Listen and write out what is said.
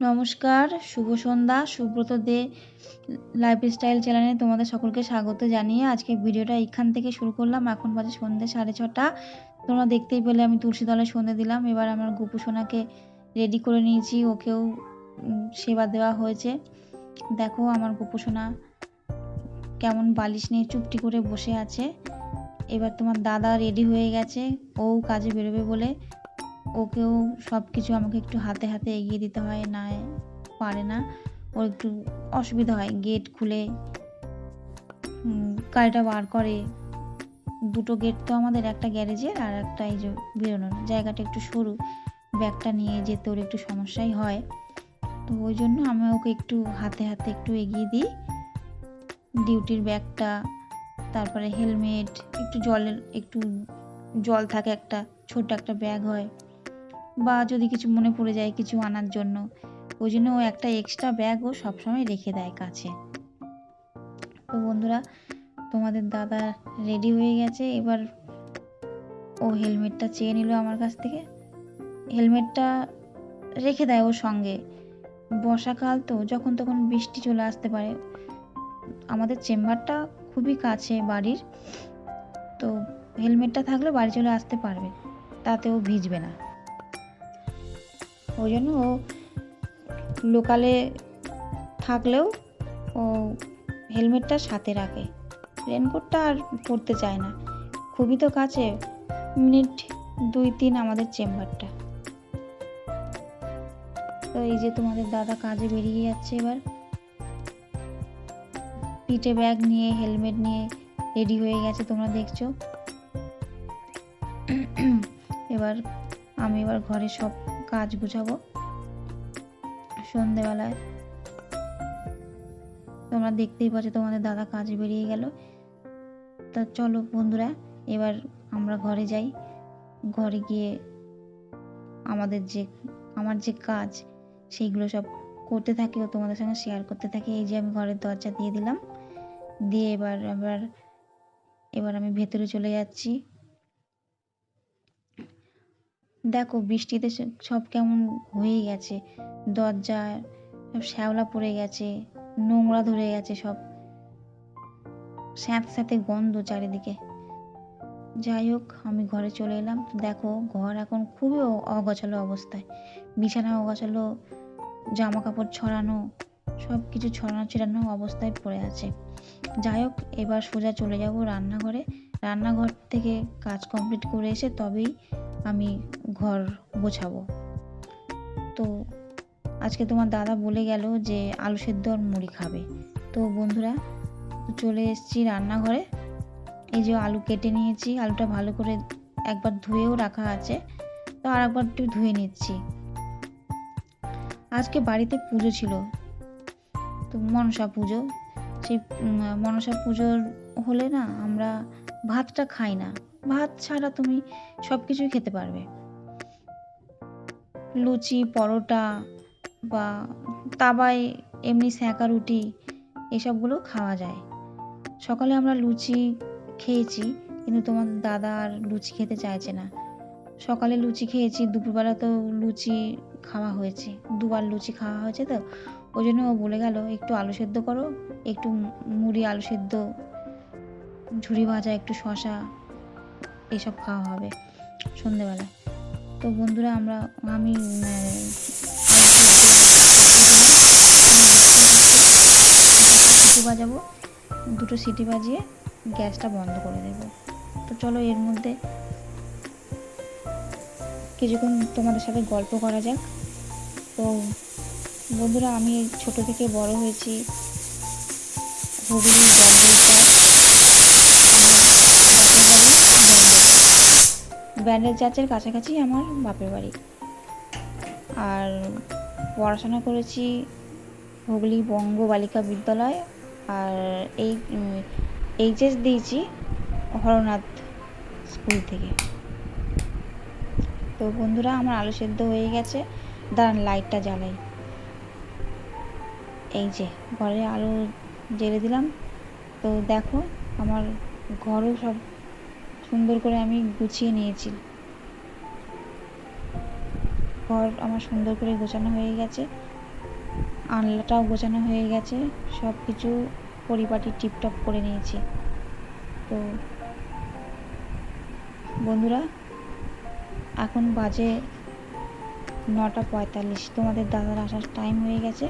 নমস্কার, শুভ সন্ধ্যা, সুব্রত দে লাইফস্টাইল চ্যানেলে তোমাদের সকলকে স্বাগত জানিয়ে আজকে ভিডিওটা এখান থেকে শুরু করলাম। এখন বাজে সন্ধ্যে সাড়ে ছটা। তোমরা দেখতেই পেলে আমি তুলসী দলে সন্ধে দিলাম। এবার আমার গোপু সোনাকে রেডি করে নিয়েছি। ওকেও সেবা দেওয়া হয়েছে। দেখো আমার গোপু সোনা কেমন বালিশ নিয়ে চুপটি করে বসে আছে। এবার তোমার দাদা রেডি হয়ে গেছে। ও কাজে বেরোবে বলে ওকেও সব কিছু আমাকে একটু হাতে হাতে এগিয়ে দিতে হয়, না পারে না। ওর একটু অসুবিধা হয় গেট খুলে গাড়িটা বার করে। দুটো গেট তো আমাদের, একটা গ্যারেজের আর একটা এই যে বেরোনোর। জায়গাটা একটু সরু ব্যাগটা নিয়ে যেতে ওর একটু সমস্যাই হয়। তো ওই জন্য আমি ওকে একটু হাতে হাতে একটু এগিয়ে দিই। ডিউটির ব্যাগটা তারপরে হেলমেট একটু জলের, একটু জল থাকে একটা ছোট একটা ব্যাগ হয়। বা যদি কিছু মনে পড়ে যায় কিছু আনার জন্য, ওই জন্য ও একটা এক্সট্রা ব্যাগও সবসময় রেখে দেয় কাছে। তো বন্ধুরা, তোমাদের দাদা রেডি হয়ে গেছে, এবার ও হেলমেটটা চেয়ে নিল আমার কাছ থেকে। হেলমেটটা রেখে দেয় ওর সঙ্গে। বর্ষাকাল তো, যখন তখন বৃষ্টি চলে আসতে পারে। আমাদের চেম্বারটা খুবই কাছে বাড়ির, তো হেলমেটটা থাকলে বাড়ি চলে আসতে পারবে, তাতে ও ভিজবে না। ওই জন্য ও লোকালে থাকলেও ও হেলমেটটা সাথে রাখে। রেনকোটটা আর পরতে চায় না। খুবই তো কাছে, মিনিট দুই তিন আমাদের চেম্বারটা। তো এই যে তোমাদের দাদা কাজে বেরিয়ে যাচ্ছে এবার। পিঠে ব্যাগ নিয়ে, হেলমেট নিয়ে রেডি হয়ে গেছে, তোমরা দেখছ। এবার আমি এবার ঘরে সব কাজ গুছাবো সন্ধেবেলায়। তোমরা দেখতেই পাচ্ছ তোমাদের দাদা কাজে বেরিয়ে গেল। তা চলো বন্ধুরা, এবার আমরা ঘরে যাই। ঘরে গিয়ে আমাদের যে, আমার যে কাজ, সেইগুলো সব করতে থাকি ও তোমাদের সঙ্গে শেয়ার করতে থাকি। এই যে আমি ঘরের দরজা দিয়ে দিলাম। দিয়ে এবার এবার এবার আমি ভেতরে চলে যাচ্ছি। দেখো বৃষ্টিতে সব কেমন হয়ে গেছে। দরজা, সব শ্যাওলা পড়ে গেছে, নোংরা ধরে গেছে সব। স্যাঁত স্যাঁতে গন্ধ চারিদিকে। যাই হোক, আমি ঘরে চলে এলাম। দেখো, ঘর এখন খুবই অগোছালো অবস্থায়। বিছানা অগোছালো জামা কাপড় ছড়ানো সব কিছু ছড়ানো ছিড়ানো অবস্থায় পড়ে আছে। যাই হোক, এবার সোজা চলে যাব রান্নাঘরে। রান্নাঘর থেকে কাজ কমপ্লিট করে এসে তবেই আমি ঘর গোছাবো। তো আজকে তোমার দাদা বলে গেল যে আলু সেদ্ধ আর মুড়ি খাবে। তো বন্ধুরা, চলে এসেছি রান্নাঘরে। এই যে আলু কেটে নিয়েছি, আলুটা ভালো করে একবার ধুয়েও রাখা আছে। তো আর একবার একটু ধুয়ে নিচ্ছি। আজকে বাড়িতে পুজো ছিল। তো মনসা পুজো। সেই মনসা পুজোর হলে না আমরা ভাতটা খাই না। ভাত ছাড়া তুমি সব কিছুই খেতে পারবে। লুচি, পরোটা বা তাওয়ায় এমনি স্যাঁকা রুটি এসবগুলো খাওয়া যায়। সকালে আমরা লুচি খেয়েছি, কিন্তু তোমার দাদা আর লুচি খেতে চাইছে না। সকালে লুচি খেয়েছি, দুপুরবেলা তো লুচি খাওয়া হয়েছে। দুবার লুচি খাওয়া হয়েছে তো, ওই জন্য ও বলে গেল, একটু আলু সেদ্ধ করো, একটু মুড়ি আলু সেদ্ধ, ঝুড়ি ভাজা, একটু শশা এসব খাওয়া হবে সন্ধেবেলা। তো বন্ধুরা, আমরা, আমি বাজাবো দুটো সিটি বাজিয়ে গ্যাসটা বন্ধ করে দেবো। তো চলো এর মধ্যে কিছুক্ষণ তোমাদের সাথে গল্প করা যাক। তো বন্ধুরা, আমি ছোট থেকে বড় হয়েছি। হুগলি ব্যান্ডেল চার্চের কাছাকাছি আমার বাপের বাড়ি। আর পড়াশোনা করেছি হুগলি বঙ্গ বালিকা বিদ্যালয়, আর এই এইচএস দিয়েছি হরনাথ স্কুল থেকে। তো বন্ধুরা, আমার আলু সেদ্ধ হয়ে গেছে। দাঁড়ান, লাইটটা জ্বালাই। এই যে, ঘরে আলো জেলে দিলাম। তো দেখো, আমার ঘরও সব সুন্দর করে আমি গুছিয়ে নিয়েছি। ঘর আমার সুন্দর করে গোছানো হয়ে গেছে। আনলাটাও গোছানো হয়ে গেছে। সব কিছু পরিপাটি টিপটপ করে নিয়েছি। তো, বন্ধুরা, এখন বাজে নটা পঁয়তাল্লিশ। তোমাদের দাদার আসার টাইম হয়ে গেছে।